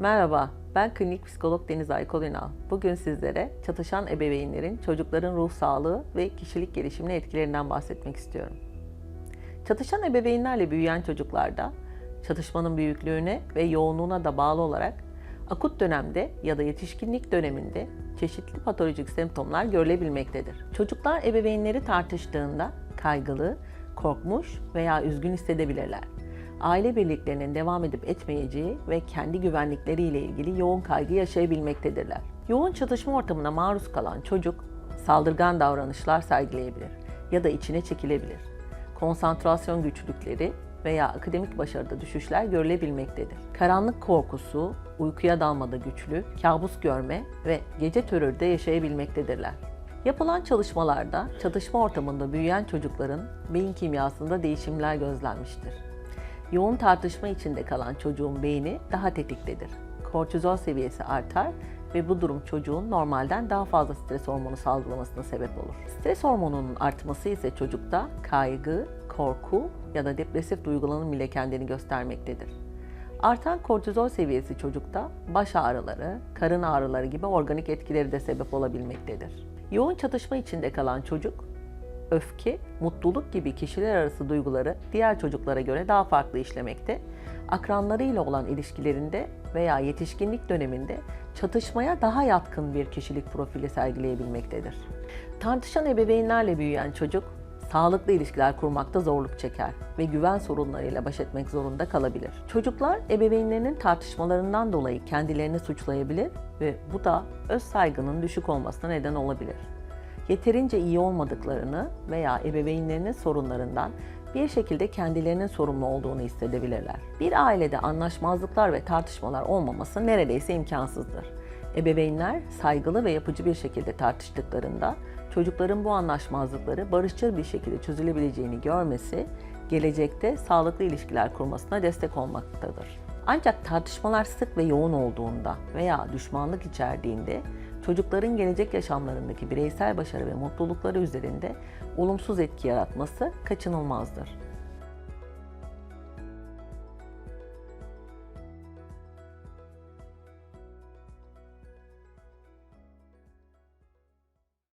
Merhaba, ben klinik psikolog Deniz Aykol Ünal. Bugün sizlere çatışan ebeveynlerin çocukların ruh sağlığı ve kişilik gelişimine etkilerinden bahsetmek istiyorum. Çatışan ebeveynlerle büyüyen çocuklarda çatışmanın büyüklüğüne ve yoğunluğuna da bağlı olarak akut dönemde ya da yetişkinlik döneminde çeşitli patolojik semptomlar görülebilmektedir. Çocuklar ebeveynleri tartıştığında kaygılı, korkmuş veya üzgün hissedebilirler aile birliklerinin devam edip etmeyeceği ve kendi güvenlikleriyle ilgili yoğun kaygı yaşayabilmektedirler. Yoğun çatışma ortamına maruz kalan çocuk saldırgan davranışlar sergileyebilir ya da içine çekilebilir. Konsantrasyon güçlükleri veya akademik başarıda düşüşler görülebilmektedir. Karanlık korkusu, uykuya dalmada güçlük, kabus görme ve gece terörü de yaşayabilmektedirler. Yapılan çalışmalarda çatışma ortamında büyüyen çocukların beyin kimyasında değişimler gözlenmiştir. Yoğun tartışma içinde kalan çocuğun beyni daha tetiktedir. Kortizol seviyesi artar ve bu durum çocuğun normalden daha fazla stres hormonu salgılamasına sebep olur. Stres hormonunun artması ise çocukta kaygı, korku ya da depresif duygulanım ile kendini göstermektedir. Artan kortizol seviyesi çocukta baş ağrıları, karın ağrıları gibi organik etkileri de sebep olabilmektedir. Yoğun çatışma içinde kalan çocuk öfke, mutluluk gibi kişiler arası duyguları diğer çocuklara göre daha farklı işlemekte, akranlarıyla olan ilişkilerinde veya yetişkinlik döneminde çatışmaya daha yatkın bir kişilik profili sergileyebilmektedir. Tartışan ebeveynlerle büyüyen çocuk, sağlıklı ilişkiler kurmakta zorluk çeker ve güven sorunlarıyla baş etmek zorunda kalabilir. Çocuklar ebeveynlerinin tartışmalarından dolayı kendilerini suçlayabilir ve bu da öz saygının düşük olmasına neden olabilir yeterince iyi olmadıklarını veya ebeveynlerinin sorunlarından bir şekilde kendilerinin sorumlu olduğunu hissedebilirler. Bir ailede anlaşmazlıklar ve tartışmalar olmaması neredeyse imkansızdır. Ebeveynler saygılı ve yapıcı bir şekilde tartıştıklarında çocukların bu anlaşmazlıkları barışçıl bir şekilde çözülebileceğini görmesi gelecekte sağlıklı ilişkiler kurmasına destek olmaktadır. Ancak tartışmalar sık ve yoğun olduğunda veya düşmanlık içerdiğinde çocukların gelecek yaşamlarındaki bireysel başarı ve mutlulukları üzerinde olumsuz etki yaratması kaçınılmazdır.